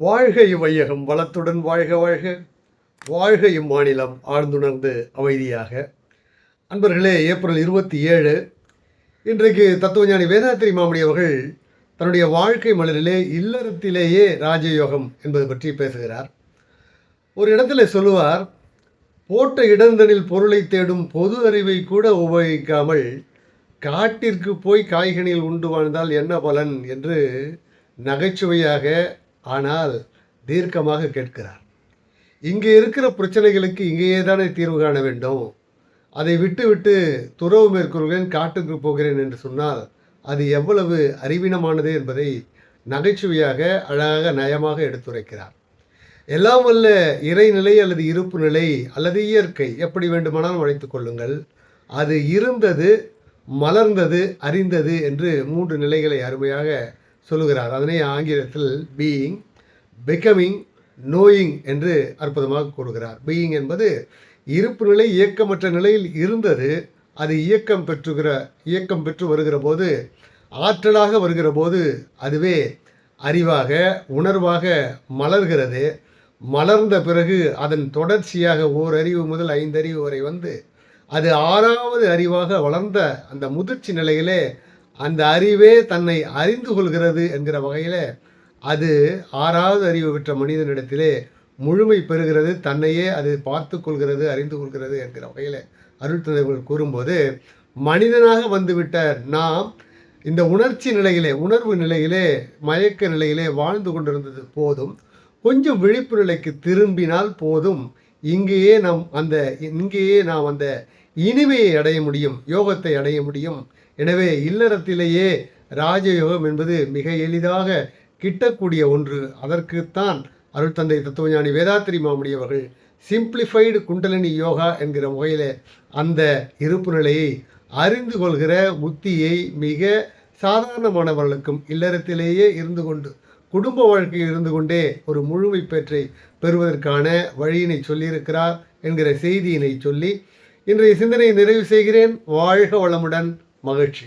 வாழ்க இவ்வையகம் வளத்துடன் வாழ்க வாழ்க. வாழ்க இம்மாநிலம் ஆழ்ந்துணர்ந்து அமைதியாக. அன்பர்களே ஏப்ரல் இருபத்தி ஏழு இன்றைக்கு தத்துவஞானி வேதாத்திரி மாமணி அவர்கள் தன்னுடைய வாழ்க்கை மலரிலே இல்லறத்திலேயே ராஜயோகம் என்பது பற்றி பேசுகிறார். ஒரு இடத்துல சொல்லுவார் போட்ட இடந்தனில் பொருளை தேடும் பொது அறிவை கூட உபயோகிக்காமல் காட்டிற்கு போய் காய்கனியில் உண்டு வாழ்ந்தால் என்ன பலன்? என்று நகைச்சுவையாக ஆனால் தீர்க்கமாக கேட்கிறார். இங்கே இருக்கிற பிரச்சனைகளுக்கு இங்கேயே தானே தீர்வு காண வேண்டும்? அதை விட்டுவிட்டு துறவு மேற்கொள்கிறேன் காட்டுக்கு போகிறேன் என்று சொன்னால் அது எவ்வளவு அறிவீனமானது என்பதை நகைச்சுவையாக அழகாக நயமாக எடுத்துரைக்கிறார். எல்லாம் வல்ல இறைநிலை அல்லது இருப்பு நிலை அல்லது இயற்கை எப்படி வேண்டுமானாலும் அழைத்து கொள்ளுங்கள். அது இருந்தது மலர்ந்தது அறிந்தது என்று மூன்று நிலைகளை அருமையாக சொல்லுகிறார். அதனை ஆங்கிலத்தில் பீயிங் பிகமிங் நோயிங் என்று அற்புதமாக கூறுகிறார். பீயிங் என்பது இருப்பு நிலை இயக்கமற்ற நிலையில் இருந்தது அது இயக்கம் பெற்றுகிற இயக்கம் பெற்று வருகிற போது ஆற்றலாக வருகிற போது அதுவே அறிவாக உணர்வாக மலர்கிறது. மலர்ந்த பிறகு அதன் தொடர்ச்சியாக ஓர் அறிவு முதல் ஐந்தறிவு வரை வந்து அது ஆறாவது அறிவாக வளர்ந்த அந்த முதிர்ச்சி நிலையிலே அந்த அறிவே தன்னை அறிந்து கொள்கிறது என்கிற வகையில் அது ஆறாவது அறிவு பெற்ற மனிதனிடத்திலே முழுமை பெறுகிறது தன்னையே அது பார்த்து கொள்கிறது அறிந்து கொள்கிறது என்கிற வகையில் அருள் கூறும்போது மனிதனாக வந்துவிட்ட நாம் இந்த உணர்ச்சி நிலையிலே உணர்வு நிலையிலே மயக்க நிலையிலே வாழ்ந்து கொண்டிருந்தது போதும் கொஞ்சம் விழிப்பு நிலைக்கு திரும்பினால் போதும் இங்கேயே நாம் அந்த இங்கேயே நாம் அந்த இனிமையை அடைய முடியும் யோகத்தை அடைய முடியும். எனவே இல்லறத்திலேயே ராஜயோகம் என்பது மிக எளிதாக கிட்டக்கூடிய ஒன்று. அதற்குத்தான் அருள் தந்தை தத்துவஞானி வேதாத்திரி மாமுடி அவர்கள் சிம்பிளிஃபைடு குண்டலினி யோகா என்கிற முகையில் அந்த இருப்பு நிலையை அறிந்து கொள்கிற உத்தியை மிக சாதாரணமானவர்களுக்கும் இல்லறத்திலேயே இருந்து கொண்டு குடும்ப வாழ்க்கையில் இருந்து கொண்டே ஒரு முழுமை பெற்றை பெறுவதற்கான வழியினை சொல்லியிருக்கிறார் என்கிற செய்தியினை சொல்லி இன்றைய சிந்தனையை நிறைவு செய்கிறேன். வாழ்க வளமுடன். மகிழ்ச்சி.